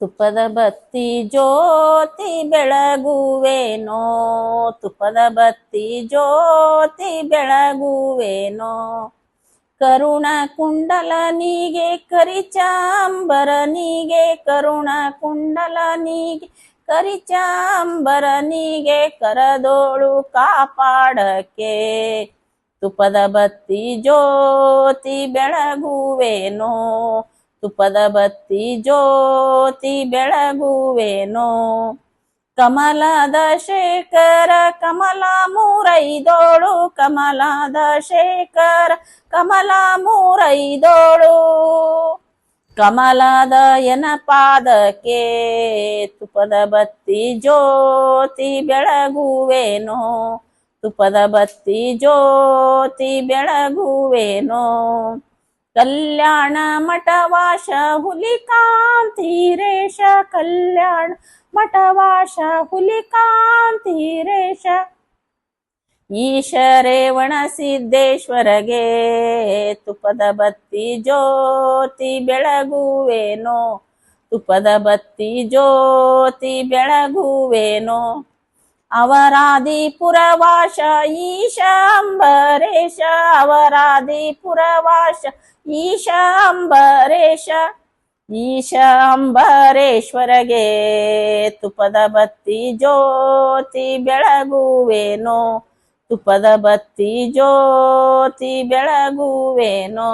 ತುಪ್ಪದ ಬತ್ತಿ ಜ್ಯೋತಿ ಬೆಳಗುವೇನೋ? ತುಪ್ಪದ ಬತ್ತಿ ಜ್ಯೋತಿ ಬೆಳಗುವೇನೋ? ಕರುಣ ಕುಂಡಲನಿಗೆ ಕರಿಚಾಂಬರನಿಗೆ ಕರುಣ ಕುಂಡಲನಿಗೆ ಕರಿಚಾಂಬರನಿಗೆ ಕರದೋಳು ಕಾಪಾಡಕ್ಕೆ? ತುಪ್ಪದ ಬತ್ತಿ ಜ್ಯೋತಿ ಬೆಳಗುವೇನೋ? ತುಪ್ಪದ ಬತ್ತಿ ಜ್ಯೋತಿ ಬೆಳಗುವೇನೋ? ಕಮಲದ ಶೇಖರ, ಕಮಲ ಮೂರೈದೋಳು, ಕಮಲದ ಶೇಖರ, ಕಮಲ ಮೂರೈದೋಳು. ಕಮಲದ ಎನ ಪಾದಕ್ಕೆ ತುಪ್ಪದ ಬತ್ತಿ ಜ್ಯೋತಿ ಬೆಳಗುವೇನೋ? ತುಪದ ಬತ್ತಿ ಜ್ಯೋತಿ ಬೆಳಗುವೇನೋ? ಕಲ್ಯಾಣ ಮಠವಾಶ ಹುಲಿಕಾಂತಿರೇಶ ಕಲ್ಯಾಣ ಮಠವಾಶ ಹುಲಿಕಾಂತಿರೇಶ ಈಶರೇವಣ ಸಿದ್ದೇಶ್ವರಗೆ ತುಪದ ಬತ್ತಿ ಜ್ಯೋತಿ ಬೆಳಗುವೇನೋ, ತುಪದ ಬತ್ತಿ ಜ್ಯೋತಿ ಬೆಳಗುವೇನೋ. ಅವರಾದಿಪುರವಾಶ ಪುರವಾಶ ಈಶಾಂಬರೇಶ ಅವರಾದಿ ಪುರವಾಶ ಈಶಾಂಬರೇಶ, ಈಶಾಂಬರೇಶ್ವರಗೆ ತುಪ್ಪದ ಬತ್ತಿ ಜ್ಯೋತಿ ಬೆಳಗುವೇನೋ, ತುಪದ ಬತ್ತಿ ಜ್ಯೋತಿ ಬೆಳಗುವೇನೋ.